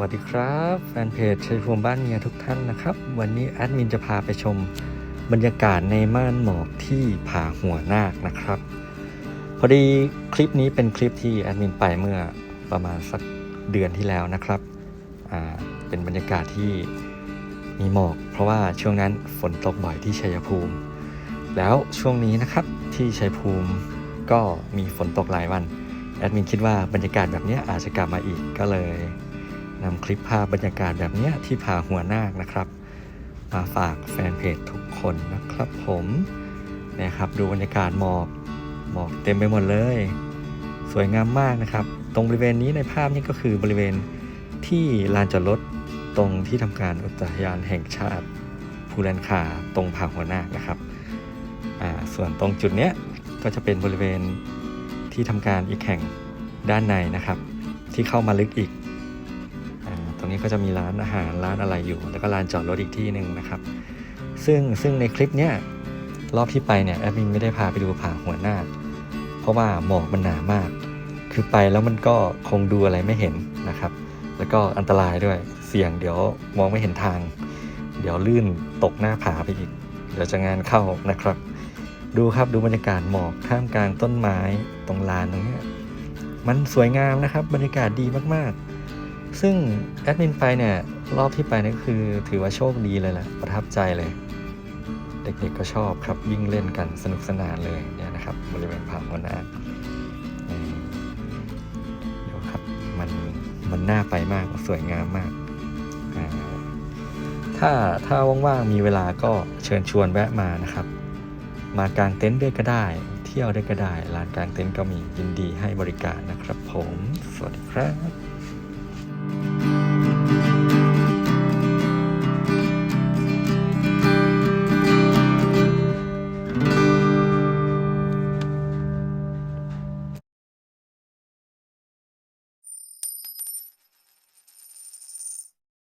วัสดีครับแฟนเพจชัยภูมิบ้านเมียทุกท่านนะครับ วันนี้แอดมินจะพาไปชมบรรยากาศในม่านหมอกที่ผาหัวนาคนะครับ พอดีคลิปนี้เป็นคลิปที่แอดมินไปเมื่อประมาณสักเดือนที่แล้วนะครับเป็นบรรยากาศที่มีหมอก เพราะว่าช่วงนั้นฝนตกบ่อยที่ชัยภูมิ แล้วช่วงนี้นะครับที่ชัยภูมิก็มีฝนตกหลายวันแอดมินคิดว่าบรรยากาศแบบนี้อาจจะกลับมาอีกก็เลย นำคลิปภาพบรรยากาศแบบนี้ที่ผาหัวนาคนะครับ มาฝากแฟนเพจทุกคนนะครับผมนี่ยครับดูบรรยากาศหมอกหมอกเต็มไปหมดเลย สวยงามมากนะครับ ตรงบริเวณนี้ในภาพนี้ก็คือบริเวณที่ลานจอดรถตรงที่ทำการอุทยานแห่งชาติภูแลนคาตรงผาหัวนาคนะครับอ่าส่วนตรงจุดเนี้ยก็จะเป็นบริเวณที่ทำการอีกแห่งด้านในนะครับ ที่เข้ามาลึกอีก รงนี้ก็จะมีร้านอาหารร้านอะไรอยู่ แล้วก็ลานจอดรถอีกที่หนึ่งนะครับ ซึ่งซึ่งในคลิปเนี้ยรอบที่ไปเนี่ยแอดมินไม่ได้พาไปดูผาหัวหน้า เพราะว่าหมอกมันหนามาก คือไปแล้วมันก็คงดูอะไรไม่เห็นนะครับ แล้วก็อันตรายด้วยเสี่ยงเดี๋ยวมองไม่เห็นทาง เดี๋ยวลื่นตกหน้าผาไปอีก เดี๋ยวจะงานเข้านะครับ ดูครับดูบรรยากาศหมอกท่ามกลางต้นไม้ตรงลานตรงเนี้ยมันสวยงามนะครับ บรรยากาศดีมากๆ ซึ่งแอดมินไปเนี่ยรอบที่ไปนี่คือถือว่าโชคดีเลยแหละประทับใจเลย เด็กๆก็ชอบครับวิ่งเล่นกันสนุกสนานเลยเนี่ยนะครับบริเวณผาหัวนาคนี่เดี๋ยวครับมันมันน่าไปมากสวยงามมาก ถ้าถ้าว่างๆมีเวลาก็เชิญชวนแวะมานะครับ มากางเต็นท์ด้วยก็ได้ เที่ยวด้วยก็ได้ลานกางเต็นท์ก็มียินดีให้บริการนะครับ ผม สวัสดีครับ